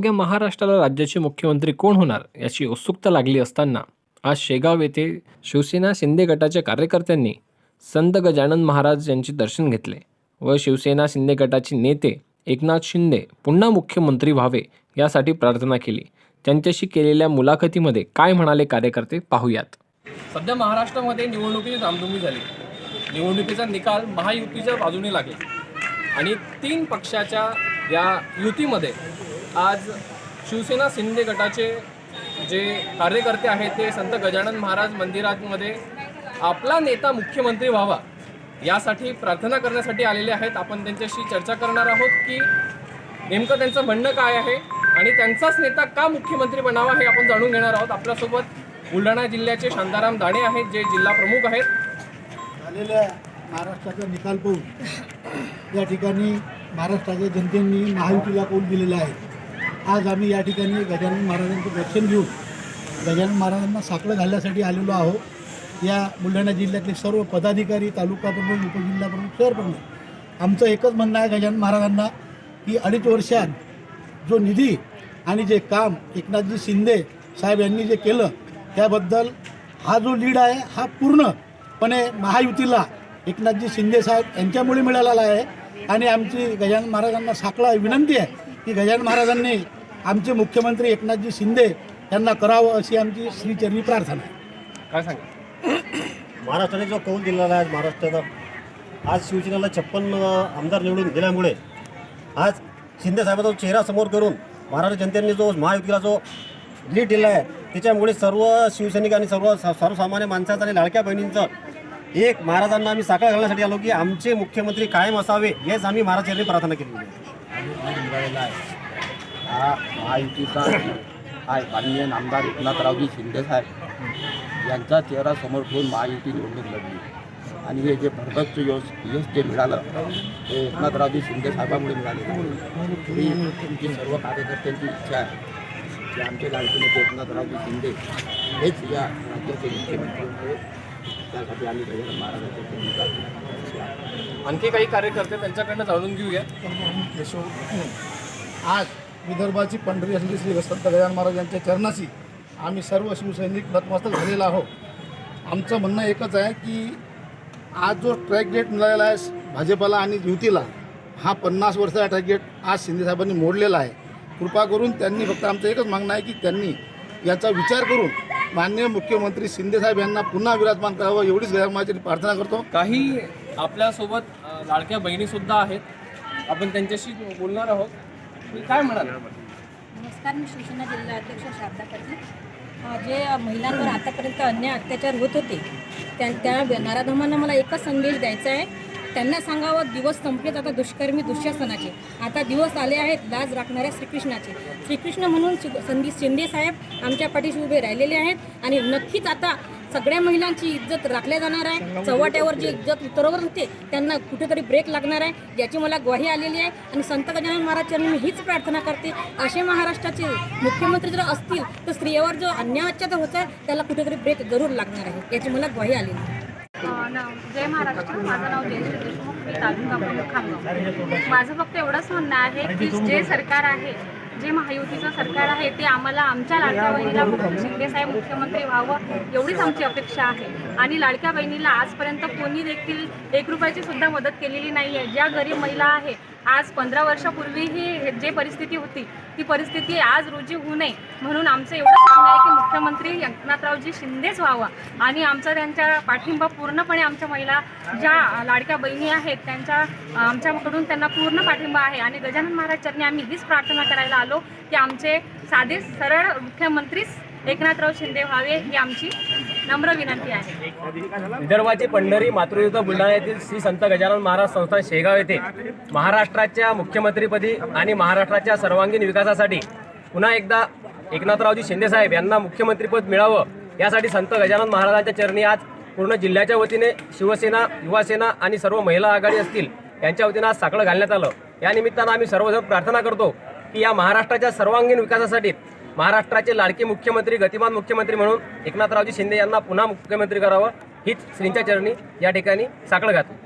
अवघ्या महाराष्ट्राला राज्याचे मुख्यमंत्री कोण होणार याची उत्सुकता लागली असताना आज शेगाव येथे शिवसेना शिंदे गटाच्या कार्यकर्त्यांनी संत गजानन महाराज यांचे दर्शन घेतले व शिवसेना शिंदे गटाचे नेते एकनाथ शिंदे पुन्हा मुख्यमंत्री व्हावे यासाठी प्रार्थना केली. त्यांच्याशी केलेल्या मुलाखतीमध्ये काय म्हणाले कार्यकर्ते पाहूयात. सध्या महाराष्ट्रामध्ये निवडणुकीची धामधुमी झाली. निवडणुकीचा निकाल महायुतीच्या बाजूने लागला. आणि तीन पक्षाच्या या युतीमध्ये आज शिवसेना शिंदे गटाचे जे कार्यकर्ते आहेत ते संत गजानन महाराज मंदिरामध्ये आपला नेता मुख्यमंत्री व्हावा यासाठी प्रार्थना करण्यासाठी आलेले आहेत. आपण त्यांच्याशी चर्चा करणार आहोत की नेमकं त्यांचं म्हणणं काय आहे आणि त्यांचाच नेता का मुख्यमंत्री बनावा हे आपण जाणून घेणार आहोत. आपल्यासोबत बुलढाणा जिल्ह्याचे शांताराम दाणे आहेत जे जिल्हा प्रमुख आहेत. झालेल्या महाराष्ट्राचा निकाल पाहून या ठिकाणी महाराष्ट्राच्या जनतेने महायुतीला कौल दिलेला आहे? आज आम्ही या ठिकाणी गजानन महाराजांचं दर्शन घेऊन गजानन महाराजांना साकडं घालण्यासाठी आलेलो आहोत. या बुलढाणा जिल्ह्यातले सर्व पदाधिकारी तालुका प्रमुख उपजिल्हा प्रमुख शहर प्रमुख आमचं एकच म्हणणं आहे गजानन महाराजांना की अडीच वर्षात जो निधी आणि जे काम एकनाथजी शिंदे साहेब यांनी जे केलं त्याबद्दल हा जो लीड आहे हा पूर्णपणे महायुतीला एकनाथजी शिंदे साहेब यांच्यामुळे मिळालेला आहे. आणि आमची गजानन महाराजांना साकळा विनंती आहे की गजानन महाराजांनी आमचे मुख्यमंत्री एकनाथजी शिंदे यांना करावं अशी आमची श्रीचरणी प्रार्थना आहे. काय सांगा? महाराष्ट्राने जो कौल दिलेला आहे महाराष्ट्राचा आज शिवसेनेला छप्पन आमदार निवडून दिल्यामुळे आज शिंदे साहेबाचा चेहरा समोर करून महाराष्ट्र जनतेने जो महायुतीला जो लीड दिला आहे त्याच्यामुळे सर्व शिवसैनिक आणि सर्व स- सर्वसामान्य माणसाचं आणि लाडक्या बहिणींचं एक महाराजांना आम्ही साकार घालण्यासाठी आलो की आमचे मुख्यमंत्री कायम असावे हेच आम्ही महाराजांनी प्रार्थना केली आहे मिळालेला आहे हा महायुतीचा आहे माननीय नामदार एकनाथरावजी शिंदेसाहेब यांचा चेहरा समोर ठेवून महायुती निवडणूक लढली. आणि हे जे भरगच्च यश यश जे मिळालं ते एकनाथरावजी शिंदेसाहेबामुळे मिळाले मिळालेलं ही तुमची सर्व कार्यकर्त्यांची इच्छा आहे की आमचे लाडके नेते एकनाथरावजी शिंदे हेच या राज्याचे मुख्यमंत्री त्यासाठी आम्ही गजानन महाराजांच्या चरणी प्रार्थना करतो. आणखी काही कार्यकर्ते त्यांच्याकडनं जाणून घेऊया. केशव आज विदर्भाची पंढरी असलेली श्री संत गजानन महाराज यांच्या चरणाशी आम्ही सर्व शिवसैनिक नतमस्तक झालेला आहोत. आमचं म्हणणं एकच आहे की आज जो ट्रॅक गेट मिळालेला आहे भाजपाला आणि युतीला हा पन्नास वर्षाचा ट्रॅक गेट आज शिंदेसाहेबांनी मोडलेला आहे. कृपा करून त्यांनी फक्त आमचं एकच मागणं आहे की त्यांनी याचा विचार करून माननीय मुख्यमंत्री शिंदेसाहेब यांना पुन्हा विराजमान करावं एवढीच महाराजांची प्रार्थना करतो. काही आपल्यासोबत लाडक्या बहिणी सुद्धा आहेत. आपण त्यांच्याशी बोलणार आहोत. तुम्ही काय म्हणाल? नमस्कार मी शिवसेना जिल्हा अध्यक्ष शारदा पाटील. जे महिलांवर आतापर्यंत अन्याय अत्याचार होत होते त्या त्या नराधमांना मला एकच संदेश द्यायचा आहे. त्यांना सांगावं दिवस संपलेत आता दुष्कर्मी दुःशासनाचे. आता दिवस आले आहेत लाज राखणाऱ्या श्रीकृष्णाचे. श्रीकृष्ण म्हणून संदीप शिंदे साहेब आमच्या पाठीशी उभे राहिलेले आहेत आणि नक्कीच आता सगळ्या महिलांची इज्जत राखल्या जाणार आहे. चव्हाट्यावर जे इज्जत उतरवत होते त्यांना कुठेतरी ब्रेक लागणार आहे याची मला ग्वाही आलेली आहे. आणि संत गजानन महाराज मी हीच प्रार्थना करते असे महाराष्ट्राचे मुख्यमंत्री जर असतील तर स्त्रियावर जो अन्याय अत्याचार होत आहे त्याला कुठेतरी ब्रेक जरूर लागणार आहे याची मला ग्वाही आलेली आहे. जय महाराष्ट्र. माझं नाव जयश्री देशमुख मी तालुका प्रमुख खामगाव माझं फक्त एवढंच म्हणणं आहे की जे सरकार आहे जे महायुतीचं सरकार आहे ते आम्हाला आमच्या लाडक्या बहिणीला शिंदेसाहेब मुख्यमंत्री व्हावं एवढीच आमची अपेक्षा आहे. आणि लाडक्या बहिणीला आजपर्यंत कोणी देखील एक रुपयाची सुद्धा मदत केलेली नाही आहे. ज्या गरीब महिला आहे आज पंधरा वर्षापूर्वीही हे- जे परिस्थिती होती ती परिस्थिती आज रोजी होऊ नये. म्हणून आमचं एवढं सांगणं आहे की मुख्यमंत्री एकनाथरावजी शिंदेच व्हावा. आणि आमचा त्यांच्या पाठिंबा पूर्णपणे आमच्या महिला ज्या लाडक्या बहिणी आहेत त्यांच्या आमच्याकडून त्यांना पूर्ण पाठिंबा आहे. आणि गजानन महाराज चरणी आम्ही हीच प्रार्थना करायला आलो की आमचे साधे सरळ मुख्यमंत्रीच एकनाथराव शिंदे व्हावे ही आमची नम्र विनंती आहे. विदर्भाची पंढरी मातृयुद्ध बुलढाणा येथील श्री संत गजानन महाराज संस्थान शेगाव येथे महाराष्ट्राच्या मुख्यमंत्रीपदी आणि महाराष्ट्राच्या सर्वांगीण विकासासाठी पुन्हा एकदा एकनाथरावजी शिंदेसाहेब यांना मुख्यमंत्रीपद मिळावं यासाठी संत गजानन महाराजांच्या चरणी आज पूर्ण जिल्ह्याच्या वतीने शिवसेना युवासेना आणि सर्व महिला आघाडी असतील यांच्या वतीनं आज साकडं घालण्यात आलं. या निमित्तानं आम्ही सर्वजण प्रार्थना करतो. की या महाराष्ट्राच्या सर्वांगीण विकासासाठी महाराष्ट्राचे लाडके मुख्यमंत्री गतिमान मुख्यमंत्री म्हणून एकनाथरावजी शिंदे यांना पुन्हा मुख्यमंत्री करावं हीच श्रींच्या चरणी या ठिकाणी साखळ घातली.